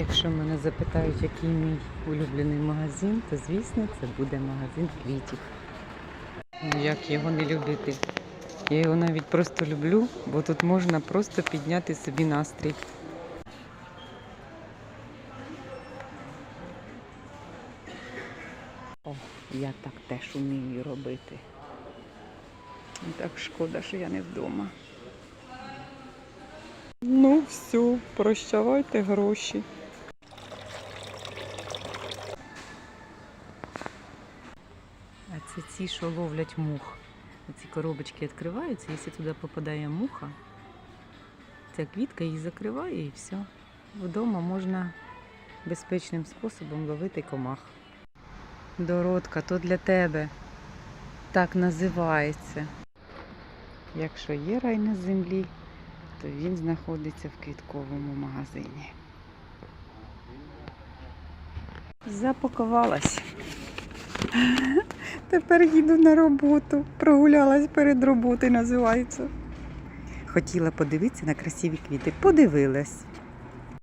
Якщо мене запитають, який мій улюблений магазин, то звісно це буде магазин квітів. Ну, Як його не любити? Я його навіть просто люблю, бо тут можна просто підняти собі настрій. О, я так теж умію робити. Так шкода, що я не вдома. Ну, все, прощавайте гроші. А це ці, що ловлять мух. Ці коробочки відкриваються, якщо туди попадає муха, ця квітка її закриває і все. Вдома можна безпечним способом ловити комах. Дородка, то для тебе так називається. Якщо є рай на землі, то він знаходиться в квітковому магазині. Запакувалась. Тепер їду на роботу. Прогулялась перед роботою, називається. Хотіла подивитися на красиві квіти. Подивилась.